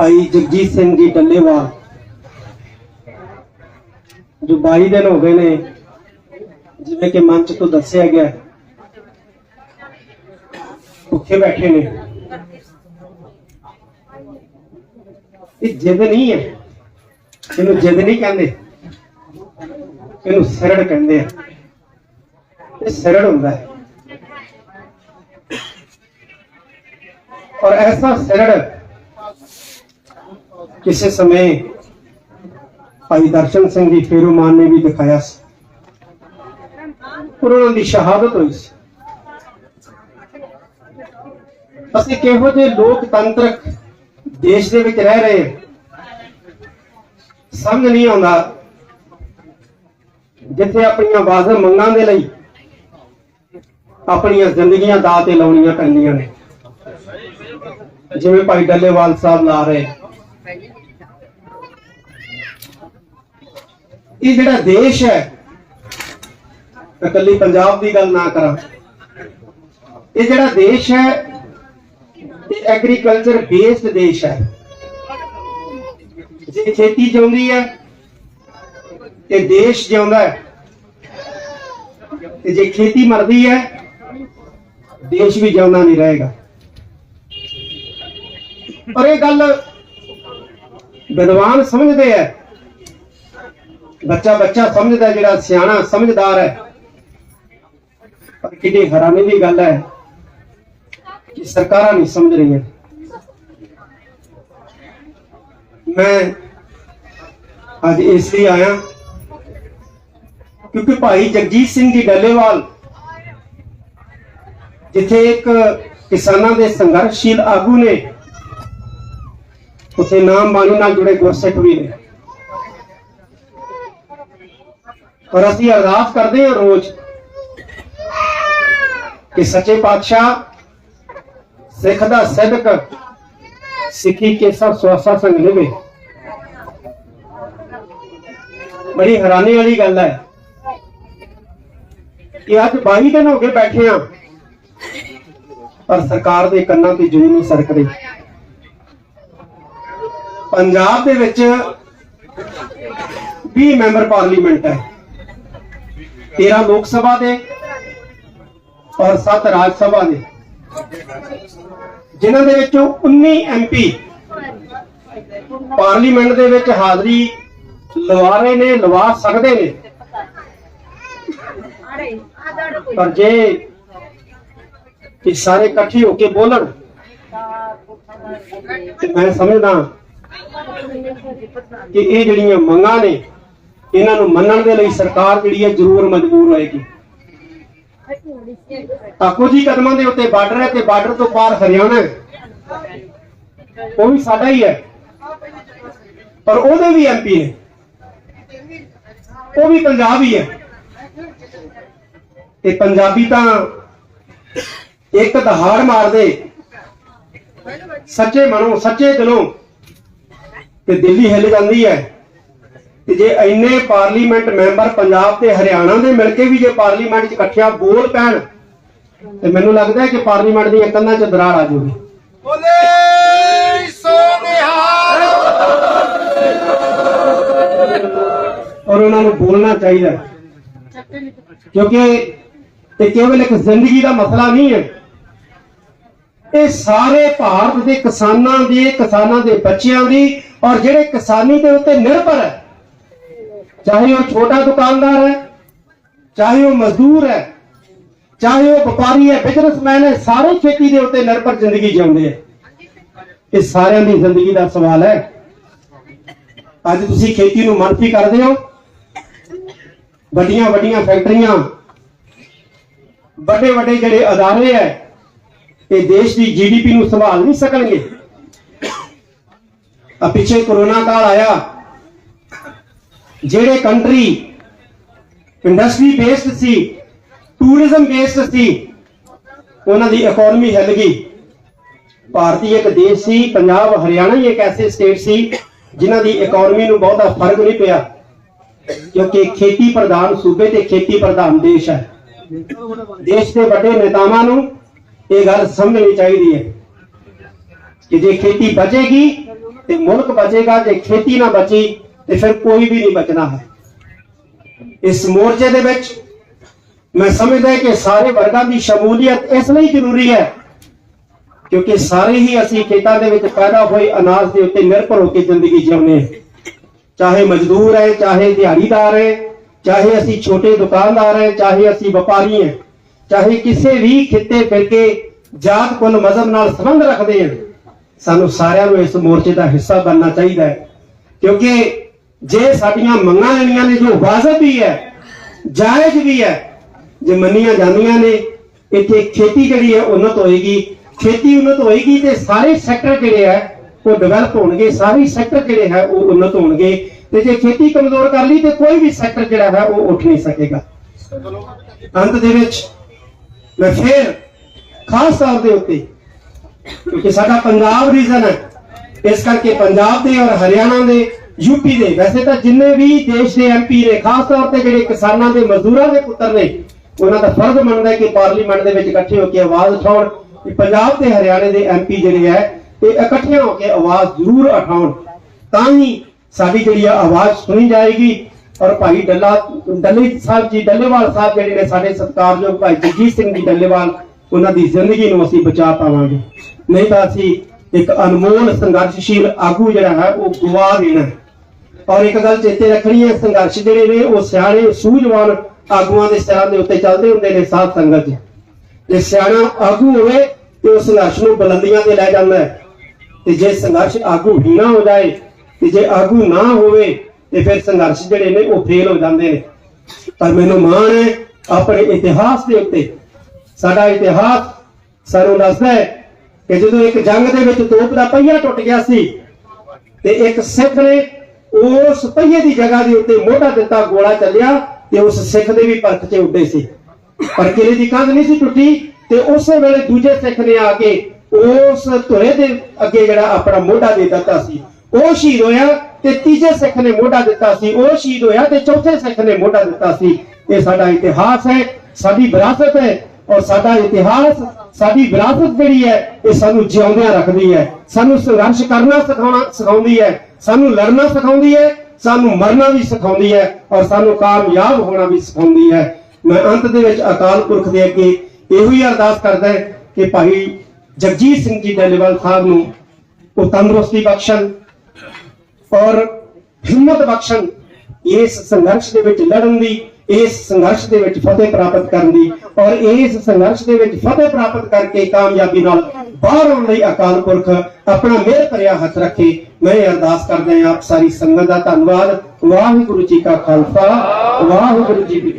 ਭਾਈ ਜਗਜੀਤ ਸਿੰਘ ਜੀ ਡੱਲੇਵਾਲ, ਜੋ 22 ਦਿਨ ਹੋ ਗਏ ਨੇ, ਜਿਵੇਂ ਕਿ ਮੰਚ ਤੋਂ ਦੱਸਿਆ ਗਿਆ, ਭੁੱਖੇ ਬੈਠੇ ਨੇ। ਇਹ ਜਿੱਦ ਨਹੀਂ ਹੈ। ਇਹਨੂੰ ਜਿੱਦ ਨਹੀਂ ਕਹਿੰਦੇ। ਇਹਨੂੰ ਸਰੜ ਕਹਿੰਦੇ ਆ। ਇਹ ਸਰੜ ਹੁੰਦਾ ਹੈ। ਔਰ ਐਸਾ ਸਰੜ ਕਿਸੇ ਸਮੇਂ ਭਾਈ ਦਰਸ਼ਨ ਸਿੰਘ ਜੀ ਫੇਰੂਮਾਨ ਨੇ ਵੀ ਦਿਖਾਇਆ ਸੀ। ਔਰ ਉਹਨਾਂ ਦੀ ਸ਼ਹਾਦਤ ਹੋਈ ਸੀ। ਅਸੀਂ ਕਿਹੋ ਜਿਹੇ ਲੋਕਤੰਤਰਕ ਦੇਸ਼ ਦੇ ਵਿੱਚ ਰਹਿ ਰਹੇ ਸਮਝ ਨਹੀਂ ਆਉਂਦਾ। ਜਿੱਥੇ ਆਪਣੀਆਂ ਆਵਾਜ਼ਾਂ ਮੰਗਾਂ ਦੇ ਲਈ ਆਪਣੀਆਂ ਜ਼ਿੰਦਗੀਆਂ ਦਾਅ ਤੇ ਲਾਉਣੀਆਂ ਪੈਂਦੀਆਂ ਨੇ। ਜਿਵੇਂ ਭਾਈ ਡੱਲੇਵਾਲ ਸਾਹਿਬ ਲਾ ਰਹੇ। ਇਹ ਜਿਹੜਾ ਦੇਸ਼ ਹੈ, ਮੈਂ ਇਕੱਲੀ ਪੰਜਾਬ ਦੀ ਗੱਲ ਨਾ ਕਰਾਂ। ਇਹ ਜਿਹੜਾ ਦੇਸ਼ ਹੈ, ਇਹ ਐਗਰੀਕਲਚਰ ਬੇਸਡ ਦੇਸ਼ ਹੈ। ਜੇ ਖੇਤੀ ਜਿਉਂਦੀ ਹੈ, ਤੇ ਦੇਸ਼ ਜਿਉਂਦਾ ਹੈ। ਤੇ ਜੇ ਖੇਤੀ ਮਰਦੀ ਹੈ, ਦੇਸ਼ ਵੀ ਜਿਉਂਦਾ ਨਹੀਂ ਰਹੇਗਾ। ਪਰ ਇਹ ਗੱਲ ਵਿਦਵਾਨ ਸਮਝਦੇ ਆ ਬੱਚਾ ਬੱਚਾ ਸਮਝਦਾ ਜਿਹੜਾ ਸਿਆਣਾ ਸਮਝਦਾਰ ਹੈ ਪਰ ਕਿੰਨੀ ਹੈਰਾਨੀ ਦੀ ਗੱਲ ਹੈ ਕਿ ਸਰਕਾਰਾਂ ਨਹੀਂ ਸਮਝ ਰਹੀਆਂ। ਮੈਂ ਅੱਜ ਇਸ ਲਈ ਆਇਆ ਕਿਉਂਕਿ ਭਾਈ ਜਗਜੀਤ ਸਿੰਘ ਜੀ ਡੱਲੇਵਾਲ, ਜਿੱਥੇ ਇੱਕ ਕਿਸਾਨਾਂ ਦੇ ਸੰਘਰਸ਼ੀਲ ਆਗੂ ਨੇ ਉੱਥੇ ਨਾਮ ਬਾਣੀ ਨਾਲ ਜੁੜੇ ਗੁਰਸਿੱਖ ਵੀ ਨੇ। ਪਰ ਅਸੀਂ ਅਰਦਾਸ ਕਰਦੇ ਹਾਂ ਰੋਜ਼ ਕਿ ਸੱਚੇ ਪਾਤਸ਼ਾਹ ਸਿੱਖ ਦਾ ਸਦਕ ਸਿੱਖੀ ਕੇ ਸਭ ਸਵਾਸਾ ਸੰਗ ਲਵੇ। ਬੜੀ ਹੈਰਾਨੀ ਵਾਲੀ ਗੱਲ ਹੈ ਕਿ ਅੱਜ 22 ਦਿਨ ਹੋ ਗਏ ਬੈਠੇ ਆ ਪਰ ਸਰਕਾਰ ਦੇ ਕੰਨਾਂ ਤੇ ਜੂੰ ਨਹੀਂ ਸਰਕ ਰਹੀ ਪੰਜਾਬ ਦੇ ਵਿੱਚ 20 ਮੈਂਬਰ ਪਾਰਲੀਮੈਂਟ ਹੈ। 13 ਲੋਕ ਸਭਾ ਦੇ ਔਰ 7 ਰਾਜ ਸਭਾ ਦੇ। ਜਿਨ੍ਹਾਂ ਦੇ ਵਿੱਚੋਂ 19 ਐਮਪੀ ਪਾਰਲੀਮੈਂਟ ਦੇ ਵਿੱਚ ਹਾਜ਼ਰੀ ਲਵਾ ਰਹੇ ਨੇ, ਲਵਾ ਸਕਦੇ ਨੇ। ਪਰ ਜੇ ਇਹ ਸਾਰੇ ਇਕੱਠੇ ਹੋ ਕੇ ਬੋਲਣ, ਤੇ ਮੈਂ ਸਮਝਦਾ ਕਿ ਇਹ ਜਿਹੜੀਆਂ ਮੰਗਾਂ ਨੇ, ਇਹਨਾਂ ਨੂੰ ਮੰਨਣ ਦੇ ਲਈ ਸਰਕਾਰ ਜਿਹੜੀ ਹੈ ਜ਼ਰੂਰ ਮਜਬੂਰ ਹੋਏਗੀ। ਤਾਂ ਕੁਝ ਹੀ ਕਦਮਾਂ ਦੇ ਉੱਤੇ ਬਾਰਡਰ ਹੈ ਤੇ ਬਾਰਡਰ ਤੋਂ ਪਾਰ ਹਰਿਆਣਾ ਉਹ ਵੀ ਸਾਡਾ ਹੀ ਹੈ। ਪਰ ਉਹਦੇ ਵੀ ਐਮਪੀ ਨੇ। ਉਹ ਵੀ ਪੰਜਾਬ ਹੀ ਹੈ। ਤੇ ਪੰਜਾਬੀ ਤਾਂ ਇੱਕ ਦਹਾੜ ਮਾਰਦੇ। ਸੱਚੇ ਮਨੋਂ, ਸੱਚੇ ਦਿਲੋਂ ਤੇ ਦਿੱਲੀ ਹਿੱਲ ਜਾਂਦੀ ਹੈ। ਤੇ ਜੇ ਇੰਨੇ ਪਾਰਲੀਮੈਂਟ ਮੈਂਬਰ ਪੰਜਾਬ ਤੇ ਹਰਿਆਣਾ ਦੇ ਮਿਲ ਕੇ ਵੀ ਜੇ ਪਾਰਲੀਮੈਂਟ 'ਚ ਇਕੱਠਿਆਂ ਬੋਲ ਪੈਣ ਤੇ ਮੈਨੂੰ ਲੱਗਦਾ ਹੈ ਕਿ ਪਾਰਲੀਮੈਂਟ ਦੀਆਂ ਕੰਧਾਂ 'ਚ ਦਰਾੜ ਆ ਜਾਊਗੀ। ਬੋਲੇ ਔਰ ਉਹਨਾਂ ਨੂੰ ਬੋਲਣਾ ਚਾਹੀਦਾ। ਕਿਉਂਕਿ ਇਹ ਕੇਵਲ ਇੱਕ ਜ਼ਿੰਦਗੀ ਦਾ ਮਸਲਾ ਨਹੀਂ ਹੈ। ਇਹ ਸਾਰੇ ਭਾਰਤ ਦੇ ਕਿਸਾਨਾਂ ਦੀ, ਕਿਸਾਨਾਂ ਦੇ ਬੱਚਿਆਂ ਦੀ ਔਰ ਜਿਹੜੇ ਕਿਸਾਨੀ ਦੇ ਉੱਤੇ ਨਿਰਭਰ ਹੈ, ਚਾਹੇ ਉਹ ਛੋਟਾ ਦੁਕਾਨਦਾਰ ਹੈ, ਚਾਹੇ ਉਹ ਮਜ਼ਦੂਰ ਹੈ, ਚਾਹੇ ਉਹ ਵਪਾਰੀ ਹੈ ਬਿਜ਼ਨਸਮੈਨ ਹੈ, ਸਾਰੇ ਖੇਤੀ ਦੇ ਉੱਤੇ ਨਿਰਭਰ ਜ਼ਿੰਦਗੀ ਜਿਉਂਦੇ ਹੈ। ਇਹ ਸਾਰਿਆਂ ਦੀ ਜ਼ਿੰਦਗੀ ਦਾ ਸਵਾਲ ਹੈ। ਅੱਜ ਤੁਸੀਂ ਖੇਤੀ ਨੂੰ ਮਨਫੀ ਕਰਦੇ ਹੋ। ਵੱਡੀਆਂ ਵੱਡੀਆਂ ਫੈਕਟਰੀਆਂ ਵੱਡੇ ਵੱਡੇ ਜਿਹੜੇ ਅਦਾਰੇ ਹੈ ਇਹ ਦੇਸ਼ ਦੀ ਜੀਡੀਪੀ ਨੂੰ ਸੰਭਾਲ ਨਹੀਂ ਸਕਣਗੇ। ਆ ਪਿੱਛੇ ਕਰੋਨਾ ਕਾਲ ਆਇਆ। ਜਿਹੜੇ ਕੰਟਰੀ ਇੰਡਸਟਰੀ ਬੇਸਡ ਸੀ ਟੂਰਿਜ਼ਮ ਬੇਸਡ ਸੀ, ਉਹਨਾਂ ਦੀ ਇਕਨੋਮੀ ਹਿੱਲ ਗਈ। ਭਾਰਤੀ ਇੱਕ ਦੇਸ਼ ਸੀ, ਪੰਜਾਬ, ਹਰਿਆਣਾ ਹੀ ਇੱਕ ਐਸੇ ਸਟੇਟ ਸੀ, ਜਿਨ੍ਹਾਂ ਦੀ ਇਕਨੋਮੀ ਨੂੰ ਬਹੁਤਾ ਫ਼ਰਕ ਨਹੀਂ ਪਿਆ, ਕਿਉਂਕਿ ਖੇਤੀ ਪ੍ਰਧਾਨ ਸੂਬੇ ਤੇ ਖੇਤੀ ਪ੍ਰਧਾਨ ਦੇਸ਼ ਹੈ। ਦੇਸ਼ ਦੇ ਵੱਡੇ ਨੇਤਾਵਾਂ ਨੂੰ ਇਹ ਗੱਲ ਸਮਝਣੀ ਚਾਹੀਦੀ ਹੈ ਕਿ ਜੇ ਖੇਤੀ ਬਚੇਗੀ ਤੇ ਮੁਲਕ ਬਚੇਗਾ, ਜੇ ਖੇਤੀ ਨਾ ਬਚੀ ਤੇ ਫਿਰ ਕੋਈ ਵੀ ਨਹੀਂ ਬਚਣਾ ਹੈ। ਇਸ ਮੋਰਚੇ ਦੇ ਵਿੱਚ ਮੈਂ ਸਮਝਦਾ ਕਿ ਸਾਰੇ ਵਰਗਾਂ ਦੀ ਸ਼ਮੂਲੀਅਤ ਇਸ ਲਈ ਜ਼ਰੂਰੀ ਹੈ ਕਿਉਂਕਿ ਸਾਰੇ ਹੀ ਅਸੀਂ ਖੇਤਾਂ ਦੇ ਵਿੱਚ ਪੈਦਾ ਹੋਏ ਅਨਾਜ ਦੇ ਉੱਤੇ ਨਿਰਭਰ ਹੋ ਕੇ ਜ਼ਿੰਦਗੀ ਜਿਉਂਦੇ ਹਾਂ। ਚਾਹੇ ਮਜ਼ਦੂਰ ਹੈ, ਚਾਹੇ ਦਿਹਾੜੀਦਾਰ ਹੈ, ਚਾਹੇ ਅਸੀਂ ਛੋਟੇ ਦੁਕਾਨਦਾਰ ਹੈ, ਚਾਹੇ ਅਸੀਂ ਵਪਾਰੀ ਹੈ ਚਾਹੇ ਕਿਸੇ ਵੀ ਖਿੱਤੇ ਫਿਰਕੇ ਜਾਤ ਕੁਲ ਮਜ਼ਹਬ ਨਾਲ ਸੰਬੰਧ ਰੱਖਦੇ ਹਨ ਸਾਨੂੰ ਸਾਰਿਆਂ ਨੂੰ ਇਸ ਮੋਰਚੇ ਦਾ ਹਿੱਸਾ ਬਣਨਾ ਚਾਹੀਦਾ ਹੈ। ਕਿਉਂਕਿ ਜੇ ਸਾਡੀਆਂ ਮੰਗਾਂ ਲੈਣੀਆਂ ਨੇ, ਜੋ ਵਾਜਬ ਵੀ ਹੈ, ਜਾਇਜ਼ ਵੀ ਹੈ, ਜੇ ਮੰਨੀਆਂ ਜਾਂਦੀਆਂ ਨੇ, ਇੱਥੇ ਖੇਤੀ ਜਿਹੜੀ ਹੈ, ਉਨਤ ਹੋਏਗੀ। ਖੇਤੀ ਉਨਤ ਹੋਏਗੀ ਤੇ ਸਾਰੇ ਸੈਕਟਰ ਜਿਹੜੇ ਹੈ, ਉਹ ਡਿਵੈਲਪ ਹੋਣਗੇ। ਸਾਰੇ ਸੈਕਟਰ ਜਿਹੜੇ ਹੈ, ਉਹ ਉਨਤ ਹੋਣਗੇ। ਤੇ ਜੇ ਖੇਤੀ ਕਮਜ਼ੋਰ ਕਰ ਲਈ ਤੇ ਕੋਈ ਵੀ ਸੈਕਟਰ ਜਿਹੜਾ ਹੈ, ਉਹ ਉੱਠ ਨਹੀਂ ਸਕੇਗਾ। ਅੰਤ ਦੇ ਵਿੱਚ ਮੈਂ ਫੇਰ ਖਾਸ ਤੌਰ ਦੇ ਉੱਤੇ, ਕਿਉਂਕਿ ਸਾਡਾ ਪੰਜਾਬ ਰੀਜਨ ਹੈ, ਇਸ ਕਰਕੇ ਪੰਜਾਬ ਦੇ ਔਰ ਹਰਿਆਣਾ ਦੇ ਯੂਪੀ ਦੇ, ਵੈਸੇ ਤਾਂ ਜਿੰਨੇ ਵੀ ਦੇਸ਼ ਦੇ ਐਮਪੀ ਨੇ, ਖਾਸ ਤੌਰ ਤੇ ਜਿਹੜੇ ਕਿਸਾਨਾਂ ਦੇ ਮਜ਼ਦੂਰਾਂ ਦੇ ਪੁੱਤਰ ਨੇ, ਉਹਨਾਂ ਦਾ ਫਰਜ਼ ਬਣਦਾ ਕਿ ਪਾਰਲੀਮੈਂਟ ਦੇ ਵਿੱਚ ਇਕੱਠੇ ਹੋ ਕੇ ਆਵਾਜ਼ ਉਠਾਉਣ ਕਿ ਪੰਜਾਬ ਤੇ ਹਰਿਆਣੇ ਦੇ ਐਮਪੀ ਜਿਹੜੇ ਹੈ, ਇਹ ਇਕੱਠੇ ਹੋ ਕੇ ਆਵਾਜ਼ ਜ਼ਰੂਰ ਉਠਾਉਣ। ਤਾਂ ਹੀ ਸਾਡੀ ਜਿਹੜੀ ਆਵਾਜ਼ ਸੁਣੀ ਜਾਏਗੀ ਔਰ ਭਾਈ ਡੱਲਾ, ਡੱਲੇ ਸਾਹਿਬ ਜੀ, ਡੱਲੇਵਾਲ ਸਾਹਿਬ ਜਿਹੜੇ ਨੇ ਸਾਡੇ ਸਤਿਕਾਰਯੋਗ ਭਾਈ ਜਗਜੀਤ ਸਿੰਘ ਜੀ ਡੱਲੇਵਾਲ, ਉਹਨਾਂ ਦੀ ਜ਼ਿੰਦਗੀ ਨੂੰ ਅਸੀਂ ਬਚਾ ਪਾਵਾਂਗੇ। ਨਹੀਂ ਤਾਂ ਅਸੀਂ ਇੱਕ ਅਨਮੋਲ ਸੰਘਰਸ਼ਸ਼ੀਲ ਆਗੂ ਜਿਹੜਾ ਹੈ, ਉਹ ਗਵਾ ਦੇਣਾ ਔਰ ਇੱਕ ਗੱਲ ਚੇਤੇ ਰੱਖਣੀ ਹੈ, ਸੰਘਰਸ਼ ਜਿਹੜੇ ਨੇ, ਉਹ ਸਿਆਣੇ, ਸੂਝਵਾਨ ਆਗੂਆਂ ਦੇ ਸਿਰਾਂ ਦੇ ਉੱਤੇ ਚੱਲਦੇ ਹੁੰਦੇ ਨੇ ਸਾਧ ਸੰਗਤ ਜੀ। ਜੇ ਸਿਆਣਾ ਆਗੂ ਹੋਵੇ, ਤੇ ਉਹ ਸੰਘਰਸ਼ ਨੂੰ ਬੁਲੰਦੀਆਂ ਤੇ ਲੈ ਜਾਂਦਾ ਹੈ। ਤੇ ਜੇ ਸੰਘਰਸ਼ ਆਗੂ ਹੀ ਨਾ ਹੋ ਜਾਏ, ਤੇ ਜੇ ਆਗੂ ਨਾ ਹੋਵੇ ਤੇ ਫਿਰ ਸੰਘਰਸ਼ ਜਿਹੜੇ ਨੇ ਉਹ ਫੇਲ ਹੋ ਜਾਂਦੇ ਨੇ। ਪਰ ਮੈਨੂੰ ਮਾਣ ਹੈ, ਆਪਣੇ ਇਤਿਹਾਸ ਦੇ ਉੱਤੇ, ਸਾਡਾ ਇਤਿਹਾਸ ਸਾਨੂੰ ਦੱਸਦਾ ਹੈ ਕਿ ਜਦੋਂ ਇੱਕ ਜੰਗ ਦੇ ਵਿੱਚ ਤੋਪ ਦਾ ਪਹੀਆ ਟੁੱਟ ਗਿਆ ਸੀ, ਤੇ ਇੱਕ ਸਿੱਖ ਨੇ ਉਸ ਪਹੀਏ ਦੀ ਜਗ੍ਹਾ ਦੇ ਉੱਤੇ ਮੋਢਾ ਦਿੱਤਾ, ਗੋਲਾ ਚੱਲਿਆ ਤੇ ਉਸ ਸਿੱਖ ਦੇ ਵੀ ਪਰਖ 'ਚ ਉੱਡੇ ਸੀ। ਪਰ ਕਿਲੇ ਦੀ ਕੰਧ ਨਹੀਂ ਸੀ ਟੁੱਟੀ ਤੇ ਉਸੇ ਵੇਲੇ ਦੂਜੇ ਸਿੱਖ ਨੇ ਆ ਕੇ ਉਸ ਧੁਰੇ ਦੇ ਅੱਗੇ ਜਿਹੜਾ ਆਪਣਾ ਮੋਢਾ ਦੇ ਦਿੱਤਾ ਸੀ, ਉਹ ਸ਼ਹੀਦ ਹੋਇਆ। ਤੇ ਤੀਜੇ ਸਿੱਖ ਨੇ ਮੋਢਾ ਦਿੱਤਾ ਸੀ, ਉਹ ਸ਼ਹੀਦ ਹੋਇਆ ਤੇ ਚੌਥੇ ਸਿੱਖ ਨੇ ਮੋਢਾ ਦਿੱਤਾ ਸੀ। ਇਹ ਸਾਡਾ ਇਤਿਹਾਸ ਹੈ, ਸਾਡੀ ਵਿਰਾਸਤ ਹੈ ਔਰ ਸਾਡਾ ਇਤਿਹਾਸ, ਸਾਡੀ ਵਿਰਾਸਤ ਜਿਹੜੀ ਹੈ, ਇਹ ਸਾਨੂੰ ਜਿਉਂਦਿਆਂ ਰੱਖਦੀ ਹੈ। ਸਾਨੂੰ ਸੰਘਰਸ਼ ਕਰਨਾ ਸਿਖਾਉਣਾ ਸਿਖਾਉਂਦੀ ਹੈ, ਸਾਨੂੰ ਲੜਨਾ ਸਿਖਾਉਂਦੀ ਹੈ, ਸਾਨੂੰ ਮਰਨਾ ਵੀ ਸਿਖਾਉਂਦੀ ਹੈ ਔਰ ਸਾਨੂੰ ਕਾਮਯਾਬ ਹੋਣਾ ਵੀ ਸਿਖਾਉਂਦੀ ਹੈ। ਮੈਂ ਅੰਤ ਦੇ ਵਿੱਚ ਅਕਾਲ ਪੁਰਖ ਦੇ ਅੱਗੇ ਇਹੋ ਹੀ ਅਰਦਾਸ ਕਰਦਾ ਕਿ ਭਾਈ ਜਗਜੀਤ ਸਿੰਘ ਜੀ ਡੱਲੇਵਾਲ ਸਾਹਿਬ ਨੂੰ ਉਹ ਤੰਦਰੁਸਤੀ ਬਖਸ਼ਣ ਔਰ ਹਿੰਮਤ ਬਖਸ਼ਣ, ਇਸ ਸੰਘਰਸ਼ ਦੇ ਵਿੱਚ ਲੜਨ ਦੀ, ਇਸ ਸੰਘਰਸ਼ ਦੇ ਵਿੱਚ ਫਤਿਹ ਪ੍ਰਾਪਤ ਕਰਨ ਦੀ ਔਰ ਇਸ ਸੰਘਰਸ਼ ਦੇ ਵਿੱਚ ਫਤਿਹ ਪ੍ਰਾਪਤ ਕਰਕੇ ਕਾਮਯਾਬੀ ਨਾਲ ਬਾਹਰ ਆਉਣ ਲਈ ਅਕਾਲ ਪੁਰਖ ਆਪਣਾ ਮਿਹਰ ਭਰਿਆ ਹੱਥ ਰੱਖੇ, ਮੈਂ ਇਹ ਅਰਦਾਸ ਕਰਦਾ ਹਾਂ ਆਪ ਸਾਰੀ ਸੰਗਤ ਦਾ ਧੰਨਵਾਦ। ਵਾਹਿਗੁਰੂ ਜੀ ਕਾ ਖਾਲਸਾ, ਵਾਹਿਗੁਰੂ ਜੀ ਕੀ